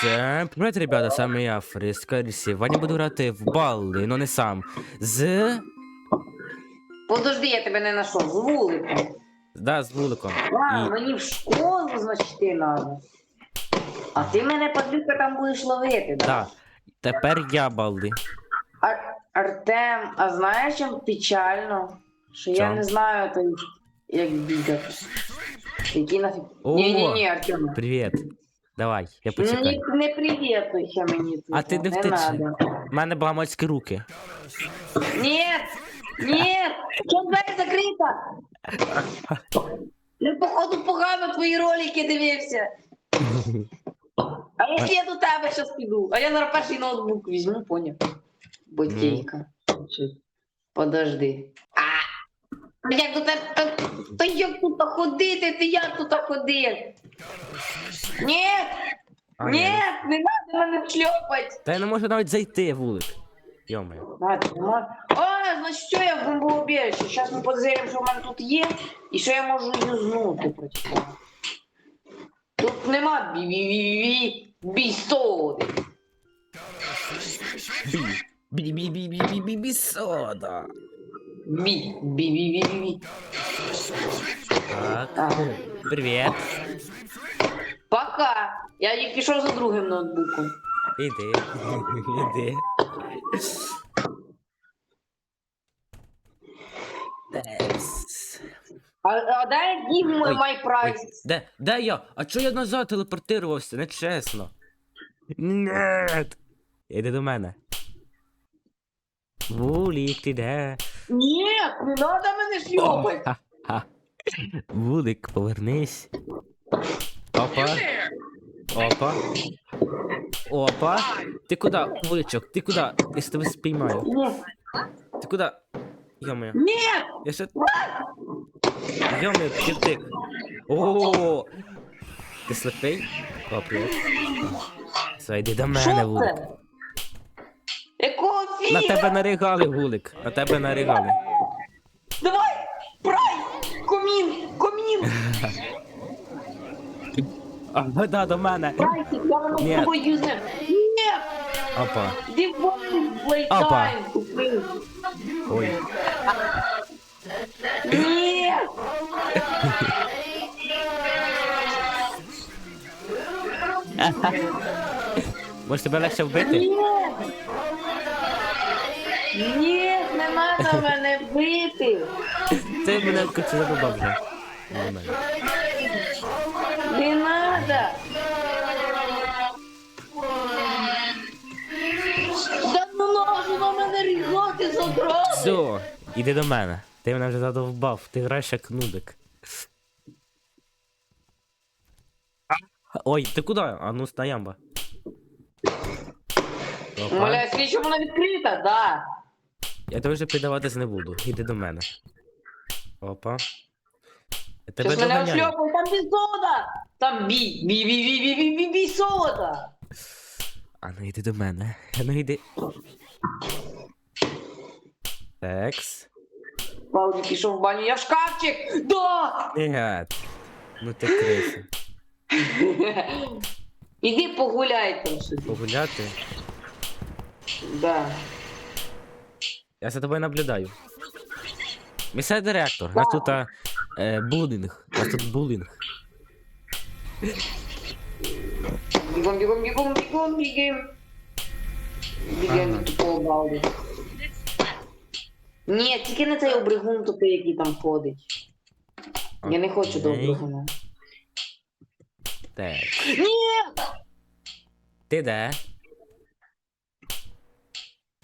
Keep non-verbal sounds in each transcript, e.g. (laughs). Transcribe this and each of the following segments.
Всем привет, ребята, с вами я, Фриско Сьогодні буду грати в балли, но не сам. З... Подожди, я тебе не знайшов. З вулику. Да, з вуликом. А, І... мені в школу, значить, ти надо. А ти мене, падлюка, там будеш ловити, да? Да. Тепер я балди. Ар- Артем, а знаєш, чим печально? Що я Чом? не знаю, то як бігати. Який нафіг. О! Ні, ні, ні, Артем. Привіт. Давай, я Не, почекаю. не привітуйся мені тут. А ти не не втечи. У мене богомольські руки. Ні! Ні! Чому двері закрита? Ну, походу, погано твої ролики дивився. А якщо я до тебе зараз піду? А я зараз перший ноутбук візьму, поняв. Ботейка. Подожди. Як тебе. Та, та як тут ходити? Ти як тут ходив? Ні! А, Ні! Не треба мене шльопать! Та я не можу навіть зайти в вулик. Йомаю. Надо, ну, А, значить, що я в бомбоубіжище? Зараз ми подивимося, що в мене тут є, і що я можу юзнути проти. Тут нема бі-бі-бі-бі бісоди. Бі. Бі-бі-бі-бі-бі-бі сода. Бі, бі-бі-бі-бі. Так. А. Привіт. Пока. Я пішов за другим ноутбуком. Іди. (laughs) Іди. А, а дай give me Ой, my price. Де, де я? А чого я назад телепортувався? Нечесно. Нет. Іди до мене. Вулик, ти де? Ні, не треба мене шльопати. Ха-ха. Вулик, повернись. Опа. Опа. Опа. Ти куди, вуличок? Ти куди? Я з тебе спіймаю. Ти куди? Йомаю. Ні. Я ще. Йомаю, киртик. О. Ти слепий? О, привіт. Все, до мене, Що вулик. це? Якого На тебе наригали, вулик. На тебе наригали. Давай! Прай! Комін! Комін! А, да, до мене. Прайсик, я воно Ні. з тобою юзнем. Ні! Опа. Опа. Playtime купив. Ой. Ні! Може тебе легше вбити? Ні! Ні, не треба мене бити! Ти мене коротше задобав вже. Не. Треба! Да ну на мене! Все, іди до мене. Ти мене вже задовбав, ти граєш як нудик. Ой, ти куди? А ну стоямба. Моля, свічу вона відкрита, да. Я вже піддаватись не буду. Іди до мене. Опа. Тебе Щас мене доганяю. там без! Там бі, бі, бі, бі, бі, бі, бі, бі, сода! А ну йди до мене. А ну йди. Текс. Пауді пішов в баню, я в шкафчик! Да! Нет. Ну ти криса. (laughs) Іди погуляй там собі. Погуляти. Да. Я за тобою наблюдаю. Місцевий директор, у нас тут а, е, булінг. У нас тут булінг. Бігом, бігом, бігом, бігом, Ага. тупого. Ні, тільки не цей обригун тупий, який там ходить. Я не хочу до Окей. обригуна. Так. Ні! Ти де?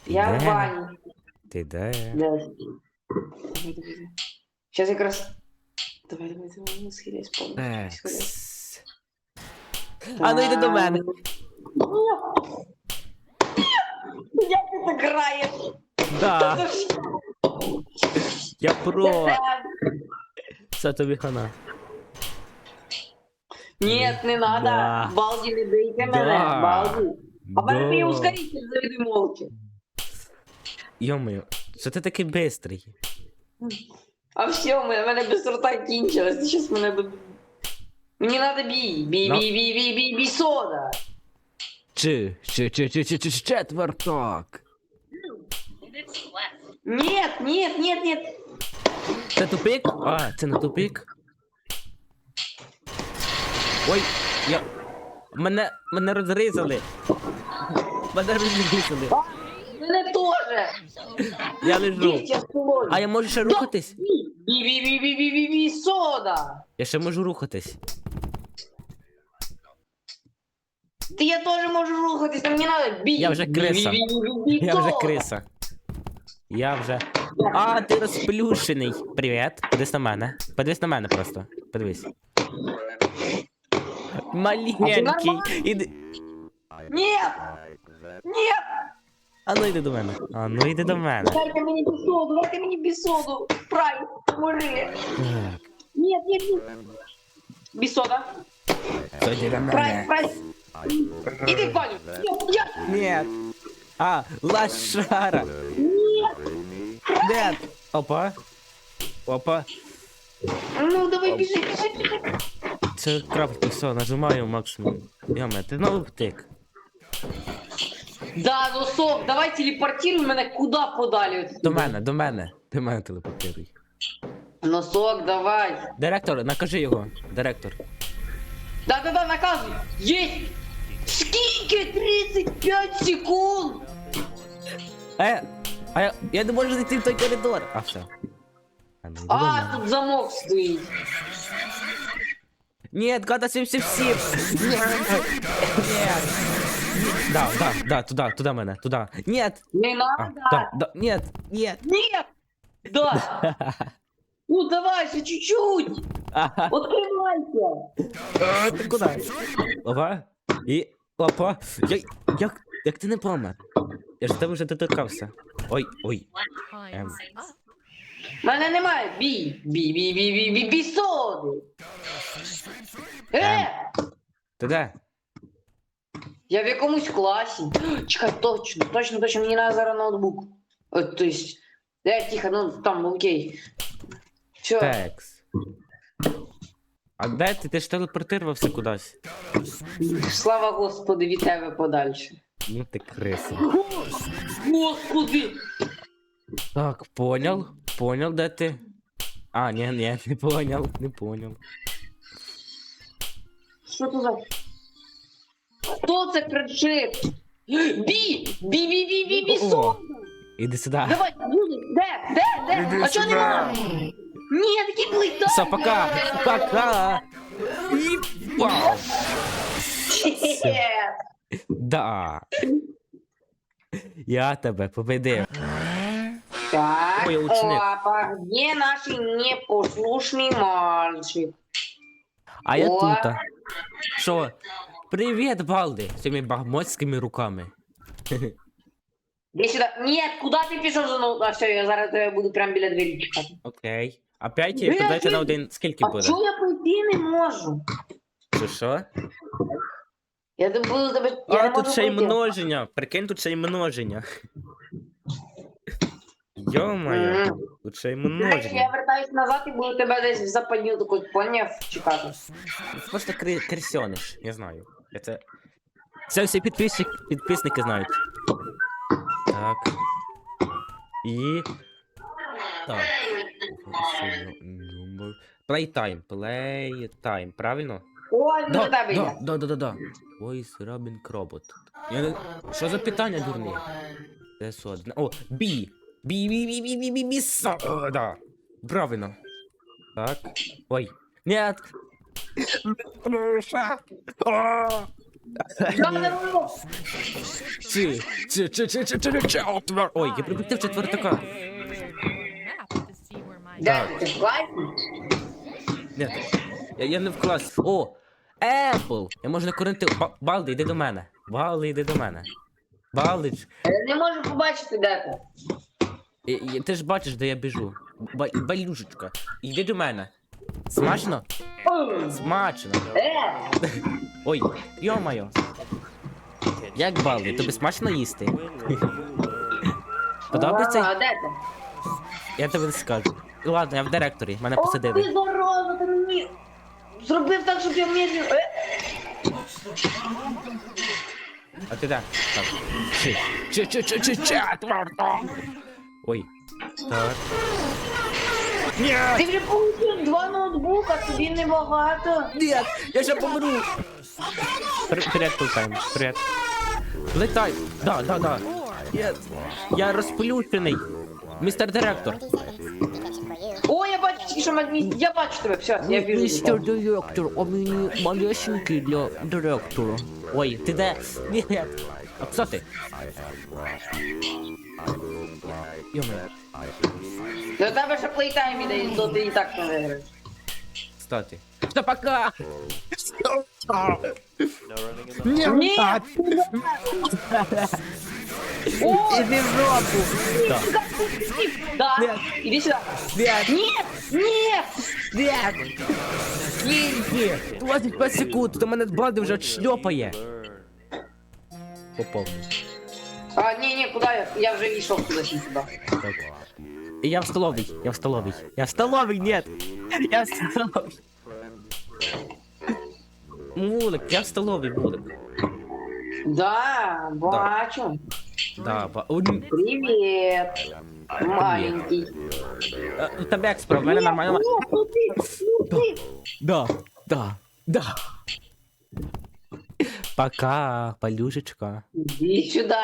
Я Де? в бані. Ти де? Давай, давай. Сейчас якраз. Давай, давай, давай, схиляйся повністю. схиляйся. А ну йди до мене. Як ти так граєш? Да. Я про. Це- тобі хана. Ні, не надо. Да. Балді, не бийте Да. Балді. А мене Да. є ускоритель заведи молча. Йомаю, що ти такий бистрий? А все, в мене, в мене без рота кінчилось. Зараз мене буде. Мені надо бій. Бій, Ну. бій, бій, бій, бій, бій, сода. Чи, чи, чи, чи, чи, чи, четвертак. Нет, нет, нет, нет. Це тупик? А, це не тупик. Ой, я. Мене. Мене розрізали. Мене розрізали. Тоже. Я лежу. А я можу ще рухатись? Бі-бі-бі-бі-бі-бі, сода. Я ще можу рухатись. Ти я теж можу рухатись, там не надо. Бі. Я вже криса. Я вже сода. криса. Я вже. А, ти розплющений. Привіт. Подивись на мене. Подивись на мене просто. Подивись. Маленький. Іди. Нет! Нет! А ну йди до мене. А ну йди до мене. Дайте мені бісоду, дайте мені бісоду. Прай. Так, Нет, нет, нет. Бісода. до Прай, мене. прай. Іди в баню. Я, я. Нет. А, лошара. Нет. Опа. Опа. Ну, давай біжи, біжи, біжи. Це крапка, все, нажимаю максимум. Яме, ти знову втик. Да, ну сок, давай телепортируй мене куди подалі. До мене, до мене. До мене телепортируй. Носок, давай. Директор, накажи його. Директор. Да-да-да, наказуй. Есть. Скільки? 35 секунд. Е, а я, я не можу зайти в той коридор. А все. А, ну, йди до А, тут замок стоїть. Нет, гада 77. Нет. Да, да, да, туда, туда мене, туда. Нет. Не А, надо. да, да, нет, нет. Нет. Да. Ну давай, еще чуть-чуть. Ага. Открывайся. А, Ти куди? Опа. І. Опа. Я, як, як ти не помер? Я ж тебе вже доторкався. Ой, ой. Ем. Мене немає. Бі. Бі, бі, бі, бі, бі, бі, соди. Е! Ти де? Я в якомусь класі. Чекай, точно, точно, точно, мені треба зараз ноутбук. О, то есть, де, тихо, ну там, окей. Все. Текс. А де ти? Ти ж телепортувався кудись. Слава Господу від тебе подальше. Ну ти криса. Господи! Так, понял. Понял, де ти? А, ні, ні, не понял, не понял. Що це за... Хто це кричить? Бі! Бі, бі, бі, бі, бі, сон! Іди сюди. Давай, де, де, де? А чого нема? Ні, такі плита. Все, пока! Пока! І вау! Да. Я тебе победив. Так, Ой, ученик. папа, где наш непослушный мальчик? А я О. тут. Що? Привіт, Балди! Цими бахмотськими руками. Иди сюда. Нет, куда ты пішов за ноут? А все, я зараз тебе буду прямо біля двері чекати. Окей. Опять Блін, подайте на один. Скільки А буде? чого я пройти не можу? Чи що? Я не буду тебе... Я А не тут можу ще й пройти. множення. Прикинь, тут ще й множення. Йо-моє, Мгм. тут ще й Знаєш, Я вертаюсь назад і буду тебе десь в западню таку поняв чекати. Просто кри крисьониш, я знаю. Це. Це всі підписчик, підписники знають. Так. І. Так. Playtime, playtime, правильно? Ой, ну до Да, тебе да, йде. да, да, да, да. Voice Robin Кробот. Я не... Що за питання дурні? Це що? О, бі. Бі, бі, бі, бі, бі, бі, бі, со. О, да. Правильно. Так. Ой. Нет. Роблю. Чи, чи, чи, чи, чи, чи, чи, отвер- Ой, я прикрутив четвертака. Де ти? В класі? Я, не в клас. О, Apple. Я можу. Ба- Балди, йди до мене. Балди, йди до мене. Балдич. Я не можу побачити, де ти. Ти ж бачиш, де я біжу. Ба- Балюшечка. Йди до мене. Смачно? Смачно. (laughs) Ой, йо-моє. Як балди, тобі смачно їсти? Подобається? а, де ти? Я тобі не скажу. Ладно, я в директорі, мене О, посадили. ти здорово, ти мені зробив так, щоб я медленно... А ти де? Так. Чи, чи, чи, чи, чи, четверта. Ой. Так. Ні! Ти вже получив два ноутбука, тобі небагато. Ні, я ще помру. При- Привіт, Фултайм. Привіт. Летай. Да, да, да. Я, я розплющений. Містер директор. О, я бачу, тільки що адмін... Я бачу тебе, все, я біжу. Містер директор, а мені малесенький для директора. Ой, ти де? Ні. А хто ти? Йоме. До тебе ще плейтайм іде, то ти і так не виграєш. Кстати. Та пока! Ні! О, Іди в жопу! Да. да, Нет. іди сюди. Нет, Нет, нет! нет! Скільки? 25 секунд, то мене бади вже шльопає. Попав. А, ні, ні, куди я? Я вже йшов туди сюди. Так. І я в столовій, я в столовій. Я в столовій, нет! Я в столовій. Вулик, я в столовій, вулик. Да, бачу. Да, ба... у, н- Привіт. Маленький. е, У тебе як справа, в мене нормально. Ні, ну ти, ну ти. Да, да, да. Пока, полюшечка. Іди сюди.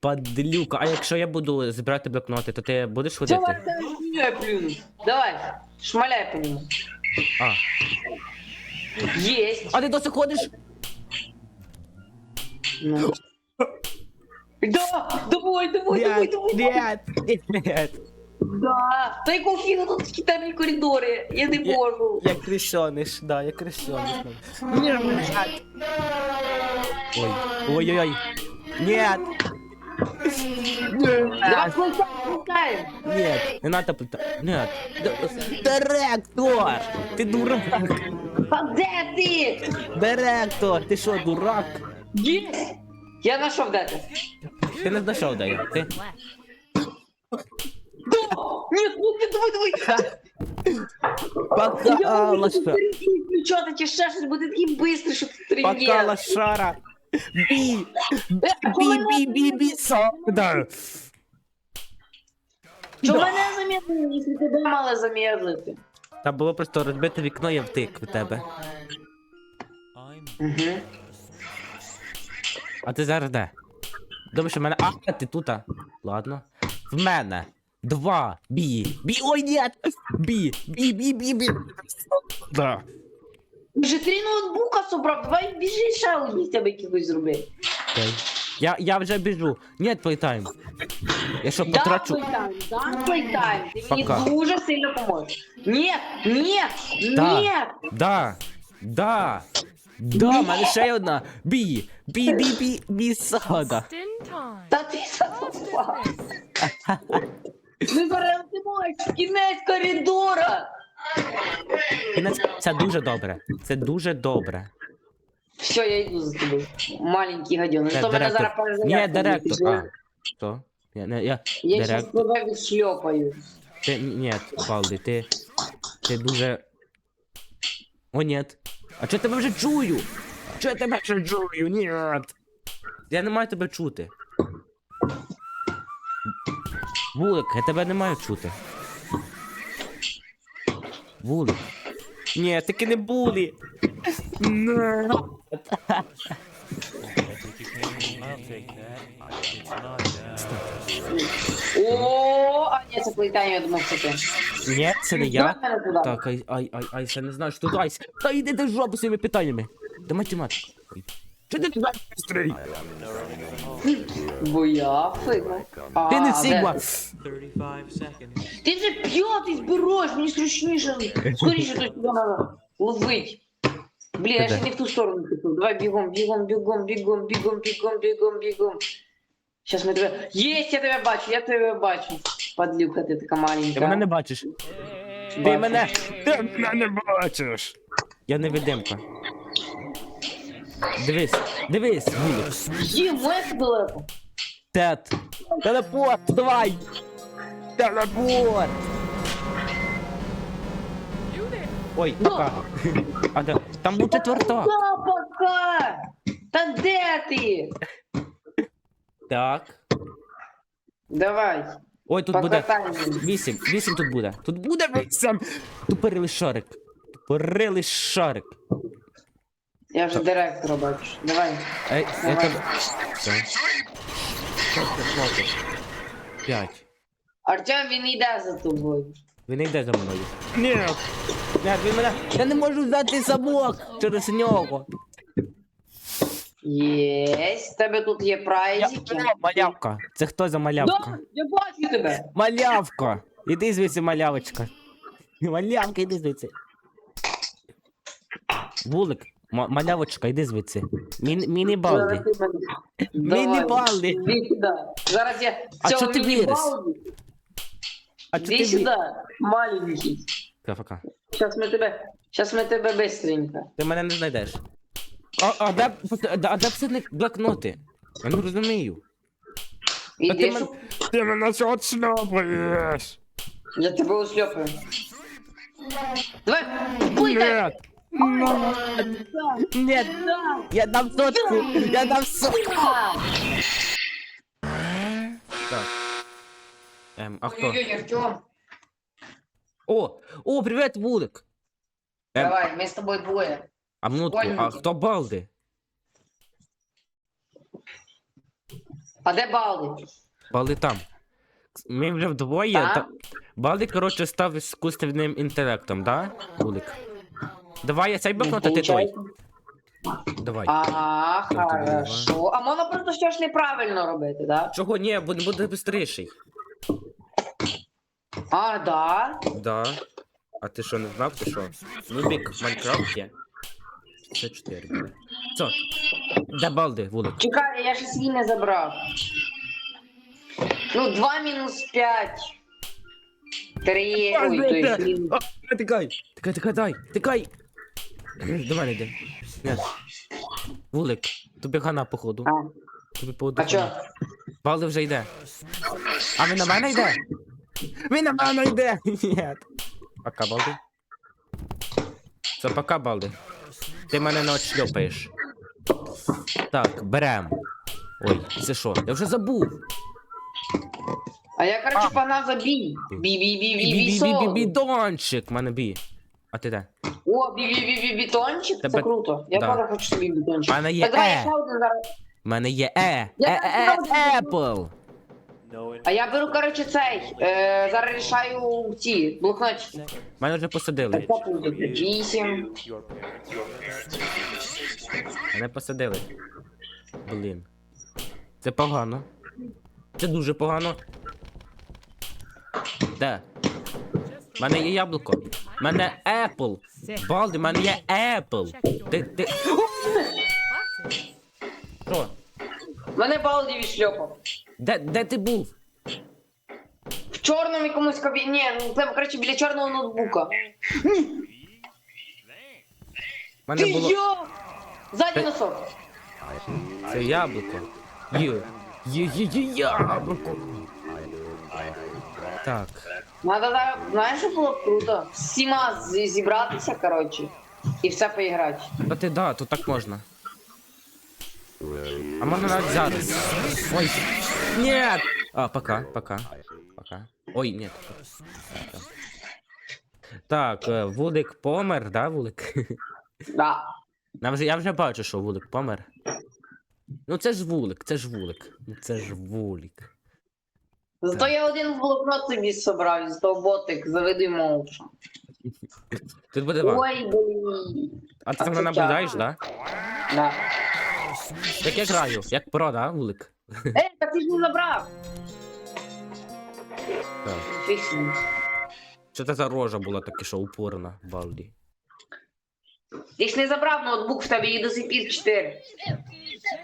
Падлюка. А якщо я буду збирати блокноти, то ти будеш Давай, ходити? давай, я плюну. Давай, шмаляй по нему. А. Есть. А ти досі ходиш? Ну. Да, давай, давай, давай, давай. давай. Нет, нет. Да. Та якого фіга тут такі темні коридори? Я не можу. Я крещеныш, да, я крещеныш. Ой, ой-ой-ой. Нет. Давай плутаем. Нет, не надо плутать. Нет. Д- Директор! Ти дурак! А де ти? Директор! Ти що, дурак? Є. Я знайшов де ти. Ти не знайшов, де я? Ти? Да. Ні, ну ти давай, давай. Пока, Я можу лоша. включати чи ще щось, бо ти такий бистрий, що ти Пока, трендєш. лошара. Бі! Е, Бі, бі, бі, бі, да. Що мене замедлили, якщо тебе мали замедлити? Та було просто розбите вікно, я втик в тебе. Угу. А ти зараз де? Думаєш, у мене. А, ти тут? Ладно. В мене. Два. Бі. Бі. Ой, нет! Бі. Бі, бі, бі, бі. Да. Вже три ноутбука собрав, давай біжи ще одні з тебе якихось зроби. Окей. Я, я вже біжу. Нет, плейтайм. Я що, Да, потрачу. плейтайм, да, плейтайм, ти мені Пока. дуже сильно поможеш. Нет, нет, Да. нет. Да. Да. Да, в мене ще одна. Бі. Бі, бі, бі, бі, сода. in time. Та ти задовбав. Ми перелетимо в кінець коридора. Це дуже добре. Це дуже добре. Все, я йду за тобою. Маленький гадьон. Це То мене зараз перезарядка Ні, директор. А. Що? Я, не, я, Я щас директор. тебе відшльопаю. Ти, ні, Павлі, ти, ти дуже... О, нет. А чого я тебе вже чую? Чого я тебе вже чую? Нет. Я не маю тебе чути. Вулик, я тебе не маю чути. Вулик. Ні, таки не булі. Не. О, а ні, це плейтайм, я думав, це ти. Ні, це не я. Так, ай, ай, ай, ай, я не знаю, що тут айс. Та йди в жопу своїми питаннями. До математики. Ой. Що ти туди быстрий? Бо я фигма. Ти не Сігма. ти? 35 seconds. Ти вже п'ятий збираєш, мені зручніше. Скоріше сюди треба ловить. Блін, я ще не в ту сторону пішов. Давай бігом, бігом, бігом, бігом, бігом, бігом, бігом, бігом. Щас ми тебе. Єсть, я тебе бачу, я тебе бачу. Падлюка, ти така маленька. Ти мене не бачиш. Ти мене. Ти мене не бачиш. Я невидимка. Дивись, дивись, вулик. Є, моє далеко. Тет. Телепорт, давай. Телепорт. Ой, пока. А де? Там був четверта. Пока. Та де ти? Так. Давай, Ой, тут буде. покатаємо. Вісім, вісім тут буде. Тут буде вісім. Тупорилий шарик. Тупорилий шарик. Я вже директора бачу. Давай. Ей, я Давай. тебе. Все. П'ять. Артем, він йде за тобою. Він не йде за мною. Ні. Ні, він мене. Я не можу взяти замок через нього. Єсть, тебе тут є прайзики. Малявка. Це хто за малявка? Я бачу тебе. Малявка! Іди звідси, малявочка. Малявка, іди звідси. Вулик, ма- малявочка, іди звідси. Мін, міні-балди. Зараз ти мене- (laughs) Міні-балди. Іди сюди. Зараз я А цього чо ти міні-балди- А чо Іди ти сюди, маленький. Пока. Сейчас ми тебе, сейчас ми тебе быстренько. Ти мене не знайдеш. А, а де, а де все блокноти? Я не розумію. А Іди, ти, мен... щоб ти мене що отшльопаєш? я тебе ушльопаю. Давай, плитай! Нет, я дам сотку, я дам сотку. Так. Ем, а? Ой-ой-ой, Артем. О, о, привіт, Вулик. Ем, Давай, ми з тобою двоє. а минутку, а Вольники. хто Балди? А де балди? Балди там. Ми вже вдвоє. Так. Та... Балди, коротше, став іскусственним інтелектом, да? Вулик. Давай, я цей блокнот, а ти той. Давай. Давай. хорошо. А можна просто щось неправильно робити, да? Чого ні, бо не буде швидший. А, да? Да. А ти що, не знав, ти що? Нубік в Майнкрафті. Це 4 буде. Що? Де Балди, Вулик? Чекай, я ще свій не забрав. Ну, 2 мінус 5. 3. Ой, то мінус. А, тикай! Тикай, тикай! Тикай! До мене йди. Ні. Вулик, тобі хана, походу. Тобі походу. а чо? хана. Вже йде. А він на мене йде? Він на мене йде! Ні. Пока, Балди. Це пока, Балди. Ти мене не отшльопаєш. Так, берем. Ой, це що? Я вже забув. А я, короче, погнав за бій. бі бі бі бі бі сон. Бідончик, мене бі. А ти де? О, бі бі бі бі бітончик, це Тебе- круто. Я Да. теж хочу собі бітончик. мене є Так давай, я Е. один зараз. У мене є Е. Я Е, е, так е, Apple. No А я беру, короче, цей. Е, зараз рішаю ці блокнотики. Мене вже посадили. Так, так, буде. Вісім. your parents. Мене посадили. Блін. Це погано. Це дуже погано. Де? У мене є яблуко. Мене Apple. Балди, мене є Apple. Ти, ти... Що? Мене балді відшльопав. Де, де ти був? В чорному якомусь кабі... Ні, ну це, короче, біля чорного ноутбука. Мене Ти було... йо! Ззаді носок. Це яблуко. Є. Є, є, є яблуко. Так. Надо, зараз- знаєш, що було б круто? Всіма зібратися, короче, і все поіграти. Та ти да, то так можна. А можна навіть зараз. Ой. Нет! А, пока, пока. Пока. Ой, нет. Так, е, Вулик помер, да, Вулик? Да. Нам вже, я вже бачу, що Вулик помер. Ну це ж Вулик, це ж Вулик. Ну це ж Вулик. Зато Так. я один блокнот собі собрав, з того ботик, заведи мовчу. Тут буде два. Ой, блін. А ти а там це наблюдаєш, тяжко. да? Да. Так я граю, як про, да, Вулик? Ей, та ти ж не забрав. Так. Фіг. Що це за рожа була таки, що упорна, Балді? Ти ж не забрав ноутбук, в тебе її до сих пір 4.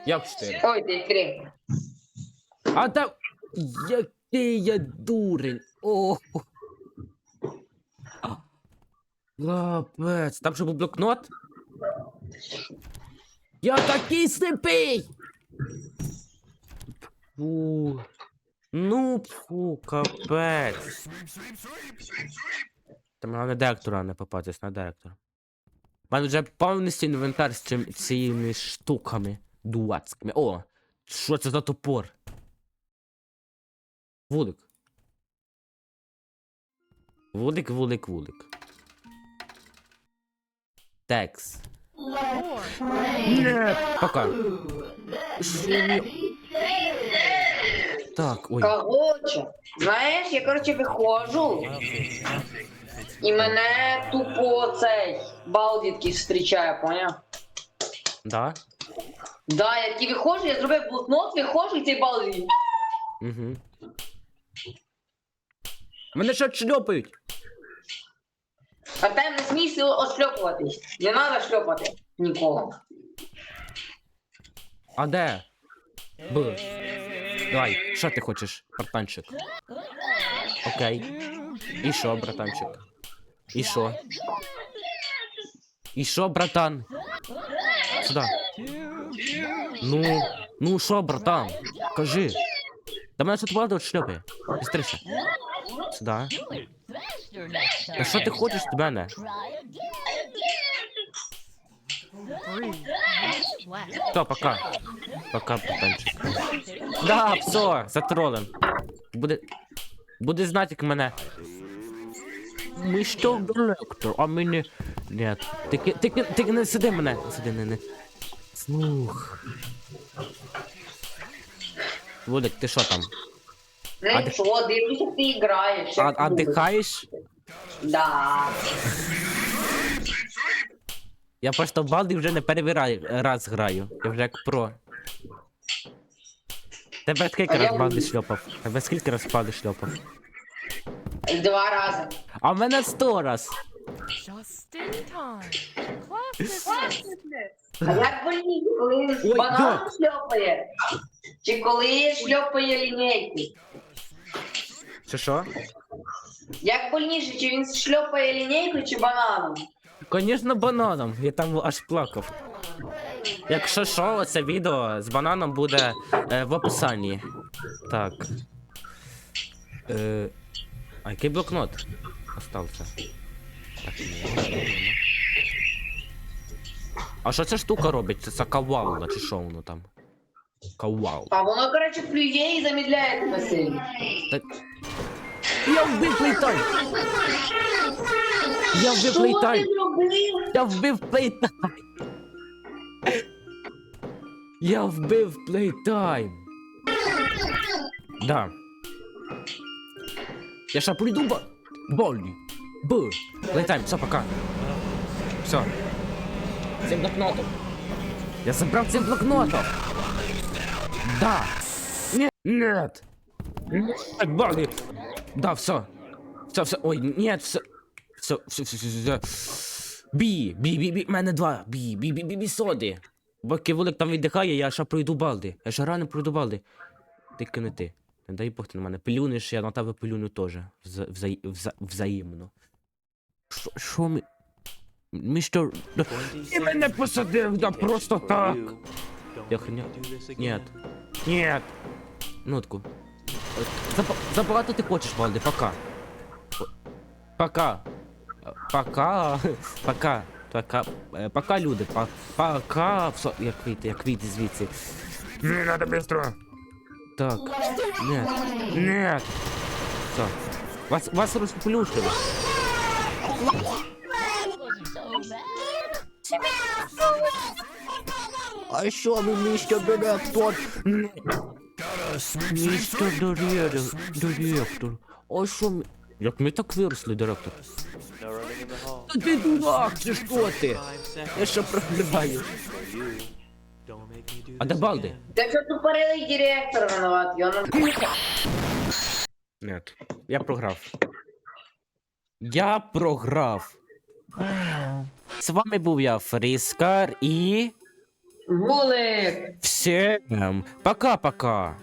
Як 4? Ой, ти 3. А та який я дурень. О. Лапець, там же був блокнот. Я такий сліпий. Фу. Ну, фу, капець. Там головне директора не попатись на директора. У мене вже повністю інвентар з цим, цими штуками. 20. О! Що це за топор? Вулик. Вулик, вулик, вулик. Текс. Нет, пока. Так, ой. Короче, знаєш, я короче виходжу, і мене тупо цей балдітки зустрічає, поняв? Да? Да, я тільки виходжу, я зробив блокнот, виходжу, і цей балдіть. Угу. Мене що шльопають? А там не смійся ошльопуватись. Не треба шльопати нікого. А де? Б. Давай, що ти хочеш, братанчик? Окей. І що, братанчик? І що? І що, братан? Сюда. Ну, ну що, братан? Кажи. Та мене тут влада шльопає. Бістріше. Сюда. Та що ти хочеш від мене? Все, пока. Пока, братанчик. Да, все, затролен. Буде. Буде знати, мене. Ми що, директор, а ми не. Ні. Ти, ти, ти не сиди мене. Сиди, не, не. Слух. Вулик, ти що там? Ну що, дивлюся, як ти граєш. А, як а дихаєш? Да. Я просто в балди вже не перший раз, раз граю. Я вже як про. Тебе скільки А раз я балди вмію. шльопав? Тебе скільки раз балди шльопав? Два рази. А в мене сто раз. Just in time. Classicness. А як больніше, коли банан як? шльопає? Чи коли шльопає лінійки? Чи що? Як больніше, чи він шльопає лінійку, чи бананом? Конечно, бананом. Я там аж плакав. Якщо що, це відео з бананом буде е, в описанні. Так. Е, а який блокнот остався? Так, ні. А що ця штука робить? Це, це кавалла, чи що воно там? Кавал. А воно, коротше, плює і замідляє тебе сильно. Так... Я вбив плейтайм! Я вбив Що плейтайм! ти зробив? Я вбив плейтайм! Я вбив плейтайм! Да. Я ща прийду ба... Болі. Б. Плейтайм, все, пока. Все. Цим блокнотом. Я забрав цим блокнотом. Да. Нет. Нет. Нет, Болі. Да, все. Все, все. Ой, нет, все. Все, все, все, все, все. Бі, бі, бі, бі, мене два. Бі, бі, бі, бі, бі, соди. Поки вулик там віддихає, я ще пройду балди. Я ще рано пройду балди. Тільки не ти. Не дай Бог ти на мене. Плюнеш, я на тебе плюну теж. Вза, вза, вза, взаємно. Що ми... Ми що... Ти мене посадив, да просто так. Я хня... Нет. Нет. Нотку. Заб- Забагато ти хочеш, Балди, пока. Пока. Пока. Пока. Пока. Е, Пока, люди. Пока. Все, як вийти, як вийти звідси. Не надо быстро. Так. Нет. Нет. Все. Вас, вас розплющили. А що ви, містер директор? Містер директор. Директор. А що ми... Як ми так виросли, директор? Та ти дурак, чи що ти? Я me do А де Балди? again. Та що тупорилий директор винуват, його Нет. Я програв. Я програв. З вами був я, Фріскар, і... Вулик! Всем пока-пока.